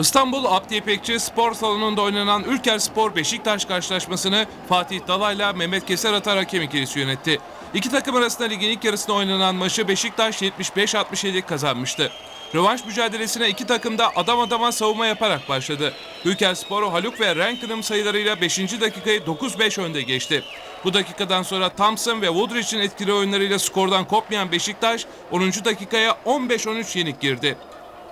İstanbul Abdi Spor Salonu'nda oynanan Ülker Spor Beşiktaş karşılaşmasını Fatih Dalay'la Mehmet Keser Atar hakem ikilisi yönetti. İki takım arasında ligin ilk yarısında oynanan maçı Beşiktaş 75-67 kazanmıştı. Rövanş mücadelesine iki takım da adam adama savunma yaparak başladı. Ülker Sporu Haluk ve Rankin'in sayılarıyla 5. dakikayı 9-5 önde geçti. Bu dakikadan sonra Thompson ve Woodridge'in etkili oyunlarıyla skordan kopmayan Beşiktaş 10. dakikaya 15-13 yenik girdi.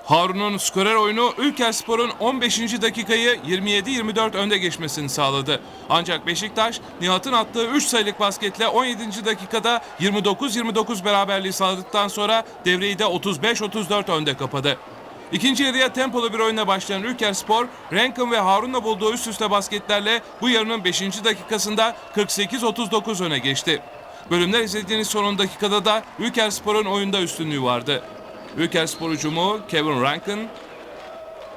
Harun'un skorer oyunu Ülkerspor'un 15. dakikayı 27-24 önde geçmesini sağladı. Ancak Beşiktaş Nihat'ın attığı 3 sayılık basketle 17. dakikada 29-29 beraberliği sağladıktan sonra devreyi de 35-34 önde kapadı. İkinci yarıya tempolu bir oyuna başlayan Ülkerspor, Rankin ve Harun'la bulduğu üst üste basketlerle bu yarının 5. dakikasında 48-39 öne geçti. Bölümler izlediğiniz son dakikada da Ülkerspor'un oyunda üstünlüğü vardı. Ülkerspor hücumu Kevin Rankin.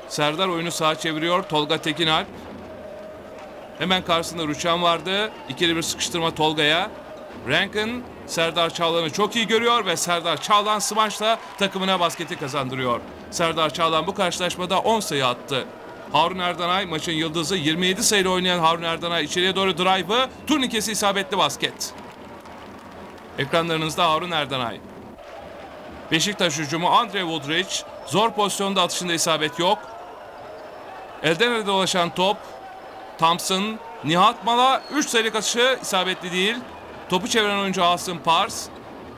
Serdar oyunu sağa çeviriyor. Tolga Tekinalp. Hemen karşısında Rüçhan vardı. İkili bir sıkıştırma Tolga'ya. Rankin Serdar Çağlan'ı çok iyi görüyor ve Serdar Çağlan smaçla takımına basketi kazandırıyor. Serdar Çağlan bu karşılaşmada 10 sayı attı. Harun Erdanay maçın yıldızı 27 sayıyla oynayan Harun Erdanay içeriye doğru drive'ı turnikesi isabetli basket. Ekranlarınızda Harun Erdanay. Beşiktaş hücumu Andre Woodridge. Zor pozisyonda atışında isabet yok. Elden ele dolaşan top. Thompson. Nihat Mala 3 sayılık atışı isabetli değil. Topu çeviren oyuncu Asım Pars.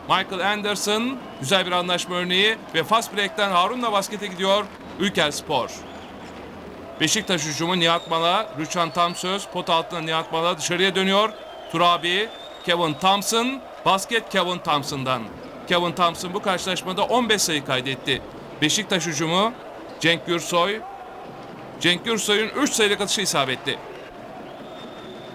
Michael Anderson güzel bir anlaşma örneği ve fast break'ten Harun'la baskete gidiyor Ülker Spor. Beşiktaş hücumu Nihat Mala, Rüçhan Tamsöz, pot altına Nihat Mala dışarıya dönüyor. Turabi, Kevin Thompson, basket Kevin Thompson'dan. Kevin Thompson bu karşılaşmada 15 sayı kaydetti. Beşiktaş hücumu Cenk Gürsoy. Cenk Gürsoy'un 3 sayılık atışı isabetli.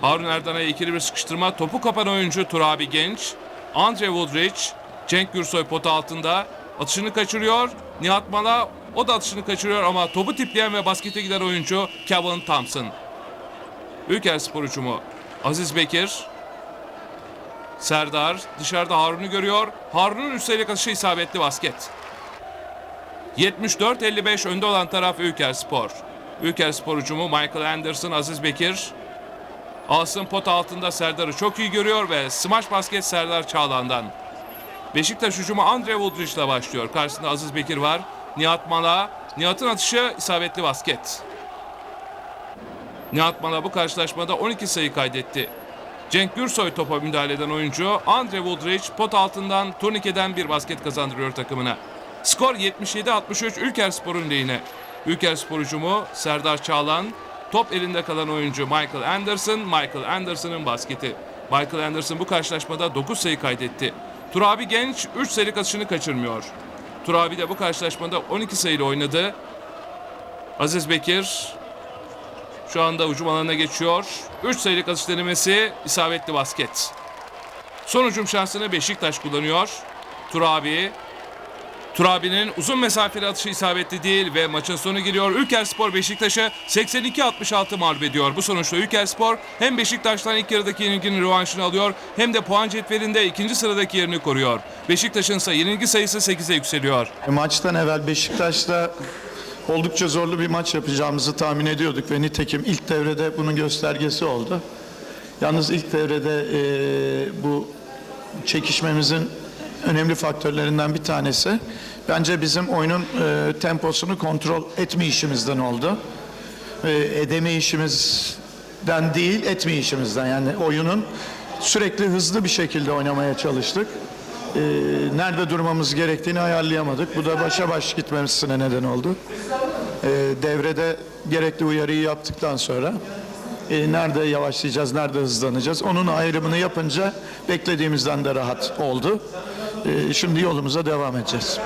Harun Erdanay'a ikili bir sıkıştırma. Topu kapan oyuncu Turabi Genç. Andre Woodridge. Cenk Gürsoy potu altında. Atışını kaçırıyor. Nihat Mala o da atışını kaçırıyor ama topu tipleyen ve baskete giden oyuncu Kevin Thompson. Ülker spor hücumu Aziz Bekir. Serdar dışarıda Harun'u görüyor. Harun'un üstelik atışı isabetli basket. 74-55 önde olan taraf Ülker Spor. Ülker Spor hücumu Michael Anderson, Aziz Bekir. Asım pot altında Serdar'ı çok iyi görüyor ve smash basket Serdar Çağlan'dan. Beşiktaş hücumu Andre Woodridge ile başlıyor. Karşısında Aziz Bekir var. Nihat Mala. Nihat'ın atışı isabetli basket. Nihat Mala bu karşılaşmada 12 sayı kaydetti. Cenk Gürsoy topa müdahale eden oyuncu Andre Woodridge pot altından turnikeden bir basket kazandırıyor takımına. Skor 77-63 Ülker Spor'un lehine. Ülker Spor hücumu Serdar Çağlan, top elinde kalan oyuncu Michael Anderson, Michael Anderson'ın basketi. Michael Anderson bu karşılaşmada 9 sayı kaydetti. Turabi Genç 3 sayılık atışını kaçırmıyor. Turabi de bu karşılaşmada 12 sayıyla oynadı. Aziz Bekir şu anda hücum alanına geçiyor. 3 sayılık atış denemesi isabetli basket. Son hücum şansını Beşiktaş kullanıyor. Turabi. Turabi'nin uzun mesafeli atışı isabetli değil ve maçın sonu geliyor. Ülkerspor Beşiktaş'ı 82-66 mağlup ediyor. Bu sonuçta Ülkerspor hem Beşiktaş'tan ilk yarıdaki yenilginin rövanşını alıyor hem de puan cetvelinde ikinci sıradaki yerini koruyor. Beşiktaş'ın ise yenilgi sayısı 8'e yükseliyor. E, Maçtan evvel Beşiktaş'la oldukça zorlu bir maç yapacağımızı tahmin ediyorduk ve nitekim ilk devrede bunun göstergesi oldu. Yalnız ilk devrede e, bu çekişmemizin önemli faktörlerinden bir tanesi bence bizim oyunun e, temposunu kontrol etme işimizden oldu. E, edeme işimizden değil etme işimizden yani oyunun sürekli hızlı bir şekilde oynamaya çalıştık e, nerede durmamız gerektiğini ayarlayamadık. Bu da başa baş gitmemesine neden oldu. E, devrede gerekli uyarıyı yaptıktan sonra e, nerede yavaşlayacağız, nerede hızlanacağız onun ayrımını yapınca beklediğimizden de rahat oldu. E, şimdi yolumuza devam edeceğiz.